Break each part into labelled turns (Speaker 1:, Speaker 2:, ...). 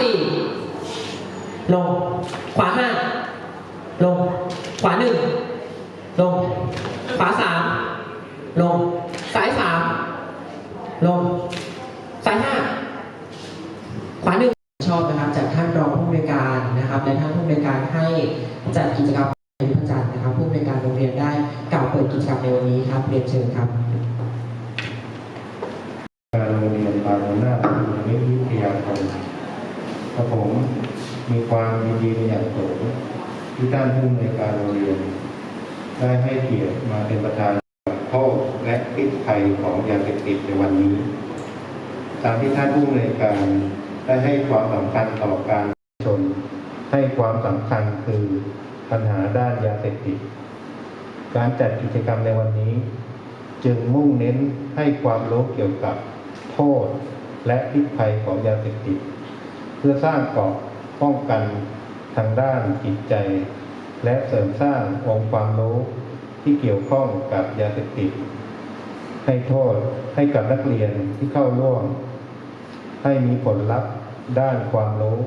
Speaker 1: สี่ลง ขวาห้าลง ขวาหนึ่งลง ขวาสามลง ซ้ายสามลง ซ้ายห้าขวาหนึ่งชอบนะครับจากท่านรองผู้อำนวยการนะครับ และท่านผู้อำนวยการให้จัดกิจกรรมเป็นพระจันนะครับ ผู้อำนวยการโรงเรียนได้กล่าวเปิดกิจกรรมในวันนี้ครับเรียนเชิญครับ
Speaker 2: การโรงเรียนบางหน้าวิทยาคมกระผม มีความยินดีเป็นอย่างสูงที่ท่านผู้อำนการโรงเรียน ได้ให้เกียรติมาเป็นประธานโทษและพิษภัยของยาเสพติดในวันนี้ ตามที่ท่านผู้อำนการได้ให้ความสำคัญต่อการชน ให้ความสำคัญคือปัญหาด้านยาเสพติด การจัดกิจกรรมในวันนี้ จึงมุ่งเน้นให้ความรู้เกี่ยวกับโทษและพิษภัยของยาเสพติด เพื่อสร้างเกาะ ป้องกันทางด้านจิตใจ และเสริมสร้างองค์ความรู้ที่เกี่ยวข้องกับยาเสพติด ให้โทษให้กับนักเรียนที่เข้าร่วม ให้มีผลลัพธ์ด้านความรู้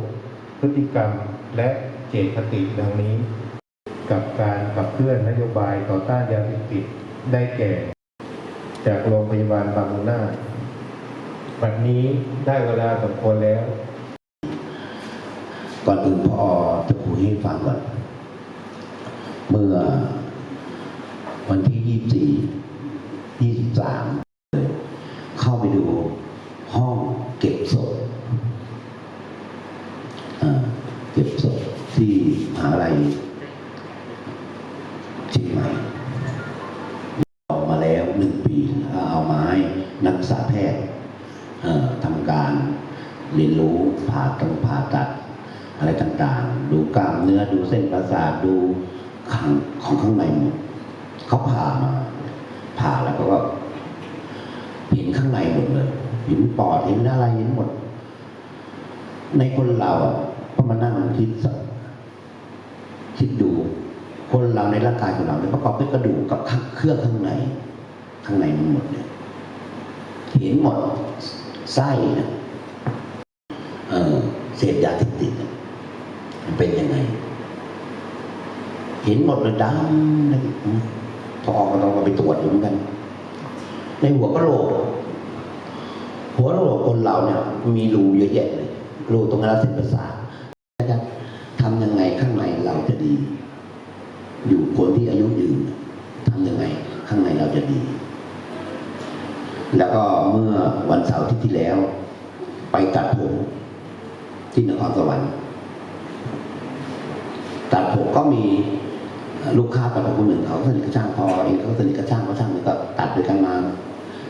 Speaker 2: พฤติกรรมและเจตคติดังนี้ กับการขับเคลื่อนนโยบายต่อต้านยาเสพติดได้แก่ จากโรงพยาบาลบางมุนาบัดนี้ได้เวลาสมควรแล้ว
Speaker 3: ก่อนอื่นพ่อจะคุยให้ฟังก่อนเมื่อวันที่ยี่สี่ยี่สิบสามเข้าไปดูห้องเก็บศพเก็บศพที่มหาลัยเชียงใหม่ออกมาแล้วหนึ่งปีเอามาให้นักศึกษาแพทย์ทำการเรียนรู้ผ่าตรงผ่าตัด อะไรต่างๆ ดูกล้ามเนื้อดูเส้นประสาทดูข้างของข้างในหมดเขาผ่ามาผ่าแล้วก็ก็เห็นข้างในหมดเลยเห็นปอดเห็นอะไรเห็นหมด ในคนเราอะก็มานั่งคิดคิดดู คนเราในร่างกายของเราเนี่ยประกอบด้วยกระดูกกับเครื่องข้างใน ข้างในมันหมดเนี่ยเห็นหมดไส้เนี่ยเออเสพยาเสพติดเนี่ย เป็นยังไงเห็นหมดเลยดำเลยพอก็ต้องเอาไปตรวจอยู่เหมือนกัน ในหัวกะโหลก หัวกะโหลกคนเราเนี่ย มีรูเยอะแยะเลยรูตรงนั้นเส้นประสาทนะครับทำยังไงข้างในเราจะดี อยู่คนที่อายุยืนทำยังไง ข้างในเราจะดี แล้วก็เมื่อวันเสาร์ที่ที่แล้ว ไปตัดผมที่นครสวรรค์ ตัดผมก็มีลูกค้าตัดผมคนหนึ่งเขาสนิทกับช่างพอเองเขาสนิทกับช่างเพราช่างก็ตัดด้วยกันมา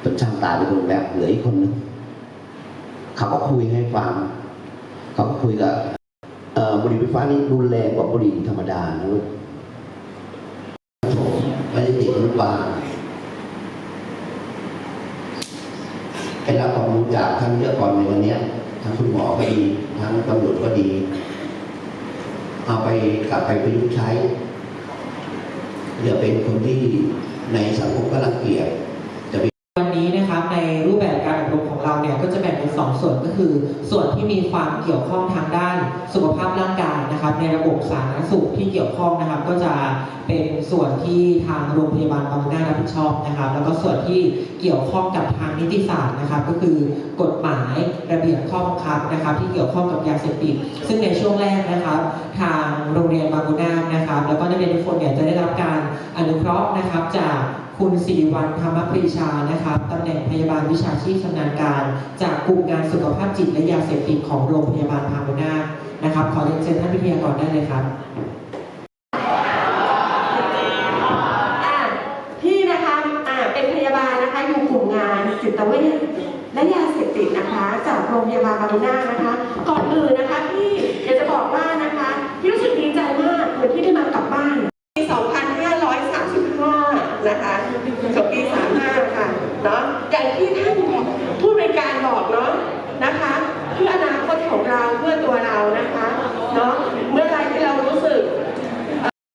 Speaker 3: จนช่างตายไปคนแล้วเหลืออีกคนนึงเขาก็คุยให้ฟังเขาก็คุยกับบุหรี่ไฟฟ้านี่รุนแรงกว่าบุหรี่ธรรมดานะลูกผมไม่ได้ติดลูกบาลไปรับความรู้จากท่านเยอะก่อนในวันนี้ทั้งคุณหมอก็ดี ทั้งตำรวจก็ดี เอาไปกลับไปประยุกต์ใช้อย่าเป็นคนที่ในสังคมก็รังเกียจะ
Speaker 1: เป็นวันนี้นะครั ส่วนก็คือ ส่วนที่มีความเกี่ยวข้องทางด้านสุขภาพร่างกายนะครับ ในระบบสาธารณสุขที่เกี่ยวข้องนะครับ ก็จะเป็นส่วนที่ทางโรงพยาบาลบางนารับผิดชอบนะครับ แล้วก็ส่วนที่เกี่ยวข้องกับทางนิติศาสตร์นะครับ ก็คือกฎหมายระเบียบข้อบังคับนะครับ ที่เกี่ยวข้องกับยาเสพติดซึ่งในช่วงแรกนะครับ ทางโรงเรียนบางนานะครับ แล้วก็นักเรียนทุกคนเนี่ยจะได้รับการอนุเคราะห์นะครับจาก คุณสิริวัลธรรมปรีชานะครับตำแหน่งพยาบาลวิชาชีพชำนาญการ จากกลุ่มงานสุขภาพจิตและยาเสพติดของโรงพยาบาลพาโมนานะครับ ขอเรียนเชิญท่านวิทยากรได้เลยครับ
Speaker 4: พี่นะคะเป็นพยาบาลนะคะอยู่กลุ่มงานจิตเวชและยาเสพติดนะคะ จากโรงพยาบาลบางนานะคะ ก่อนอื่นนะคะพี่อยากจะบอกว่านะคะพี่รู้สึกดีใจมากเหมือนที่ได้มากลับบ้านปี 2535 นะคะจบปี 35 ค่ะเนาะอย่างที่ท่านผู้บริการบอกเนาะนะคะ เพื่ออนาคตของเราเพื่อตัวเรานะคะเนาะเมื่อไรที่เรารู้สึก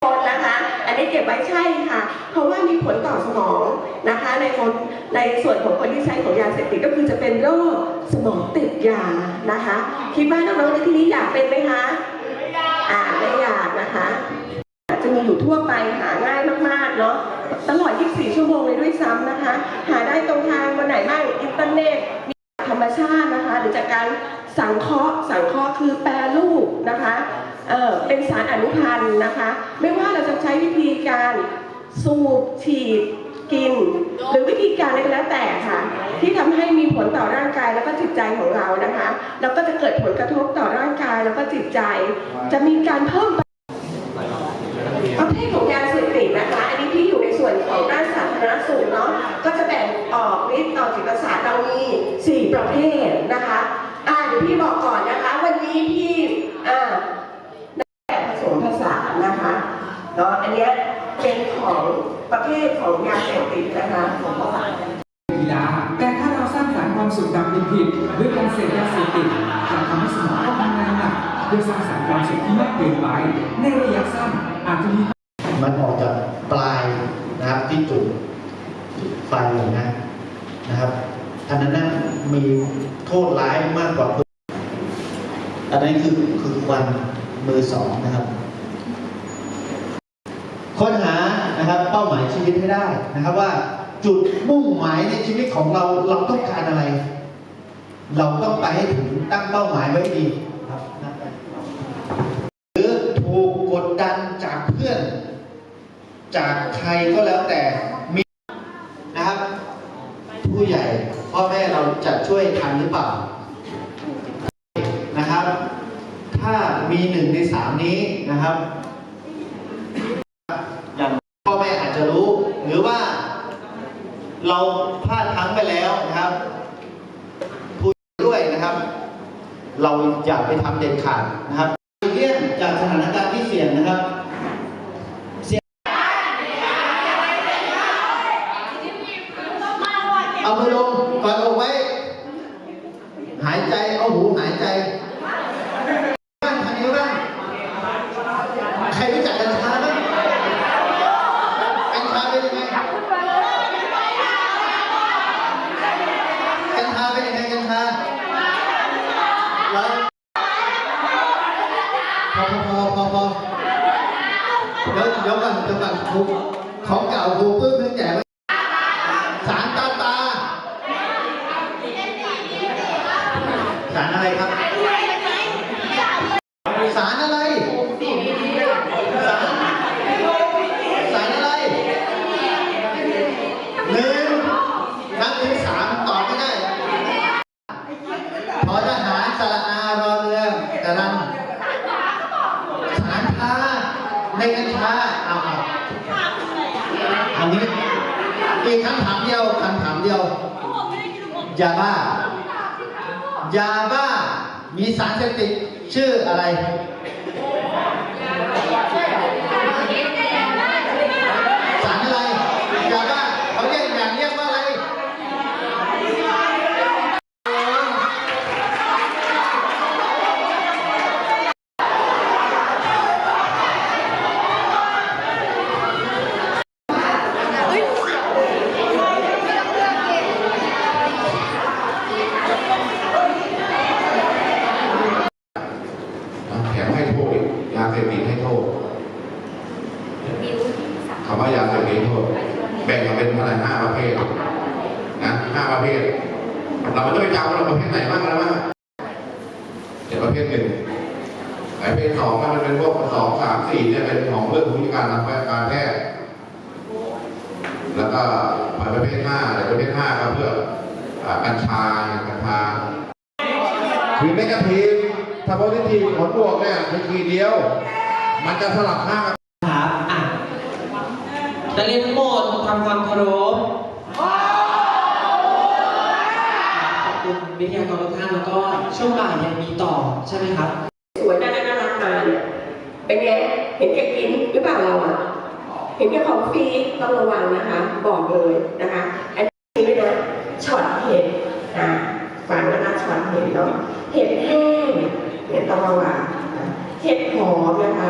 Speaker 4: คนนะคะ อันนี้เก็บไว้ใช่ค่ะ เพราะว่ามี ผลต่อสมองนะคะในคนในส่วนของคนที่ใช้ของยาเสพติดก็คือจะเป็นโรคสมองติดยานะคะ คิดว่าน้องๆในที่นี้อยากเป็นไหมคะอ่าไม่อยากนะคะจะมีอยู่ทั่วไปหาง่ายมากๆเนาะตลอด 24 ชั่วโมงเลยด้วยซ้ำนะคะ หาได้ตรงทางวันไหนบ้างอินเทอร์เน็ตมีธรรมชาตินะคะ หรือจากการสังเคราะห์สังเคราะห์คือแปรรูปนะคะเออเป็นสารอนุพันธ์นะคะ ไม่ว่าเราจะใช้วิธีการ สูบฉีดกิน หรือวิธีการอะไรก็แล้วแต่ค่ะ ที่ทำให้มีผลต่อร่างกายแล้วก็จิตใจของเรานะคะแล้วก็จะเกิดผลกระทบต่อร่างกายแล้วก็จิตใจ จะมีการเพิ่มประเภทของยาเสพติดนะคะ อันนี้ที่อยู่ในส่วนของด้านสาธารณสุขเนาะก็จะแบ่งออกฤทธิ์ต่อจิตประสาทเรามี4ประเภทนะคะอ่าเดี๋ยวพี่บอกก่อนนะคะ วันนี้พี่อ่าได้แบบผสมผสานนะคะเนาะ อันเนี้ยเป็นของ ประเภทของยาเสพติดนะคะของประสาน
Speaker 5: กีฬาแต่ถ้าเราสร้างสรรค์ความสุขแบบผิดๆด้วยการเสพยาเสพติดจะทำให้สมองต้องทำงานหนักเพื่อสร้างสรรค์ความสุขที่มากเกินไปในระยะสั้นอาจจะมี
Speaker 6: มันออกจากปลายนะครับที่จุดจุดไฟนะนะครับอันนั้นนะมีโทษร้ายมากกว่าปืนอันนั้นคือคือควันมือสองนะครับ ค้นหา ชีวิตให้ได้นะครับว่าจุดมุ่งหมายในชีวิตของเราเราต้องการอะไร เราต้องไปให้ถึงตั้งเป้าหมายไว้ดีครับหรือถูกกดดันจากเพื่อน จากใครก็แล้วแต่มีนะครับ ผู้ใหญ่พ่อแม่เราจะช่วยทันหรือเปล่านะครับ ถ้ามีหนึ่งในสามนี้นะครับอย่างพ่อแม่อาจจะรู้ หรือว่า เราพลาดพลั้งไปแล้วนะครับผู้ด้วยนะครับ เราอย่าไปทำเด็ดขาดนะครับเลี่ยงจากสถานการณ์ที่เสี่ยงนะครับ เอามือลงกอดอกไว้ หายใจ เอาหูหายใจบ้างทางนี้บ้างใครรู้จักกัญชาบ้างกัญชาเป็นยังไง กัญชาเป็นยังไงกัญชาแล้วพอพอพอพอเดี๋ยวเดี๋ยวก่อนเดี๋ยวก่อนครูของเก่าครูปื้มเพิ่งแจกไว้ สารตาตา สารอะไรครับ สารอะไร สารสารอะไรหนึ่งนับถึงสามตอบไม่ได้พอทหารสรอารอเรือกรันสารพาในกัญชาเอาเอาอันนี้อีกคำถามเดียวคำถามเดียวยาบ้า ยาบ้า มีสารเสพติดชื่ออะไร สารอะไร ยาบ้า เขาเรียกอย่างเรียกว่าอะไร
Speaker 7: แถมให้โทษอีกยาเสพติดให้โทษคำว่ายาเสพติดให้โทษ แบ่งออกเป็นอะไรห้า ประเภทนะห้าประเภท เราไม่ต้องไปจำว่าเราประเภทไหนบ้างแล้วบ้างเดี๋ยวประเภทหนึ่งประเภทสองมันเป็นพวกสองสามสี่เนี่ยเป็นของเรื่องของการทางการแพทย์แล้วก็ประเภทห้าแต่ประเภทห้าก็เพื่ออ่ากัญชากัญชาคือเนกาทีฟถ้าโพซิทีฟผลบวกเนี่ยขีดเดียว มันจะสลับข้ากัน
Speaker 1: ครับอะนักเรียนหมดทำความเคารพขอบคุณ วิทยากรทุกท่านแล้วก็ช่วงบ่ายยังมีต่อใช่ไหมครับ
Speaker 4: สวยน่ารักน่ารักมาเนี่ยเป็นไงเห็นแกกินหรือเปล่าเราอะ เห็นแกของฟรีต้องระวังนะคะ บอกเลยนะคะอันนี้ด้วยนะช็อตเห็ดอ่าฟังนะคะช็อตเห็ดเนาะเห็ดแห้งเนี่ยต้องระวันเห็ดหอมนะคะ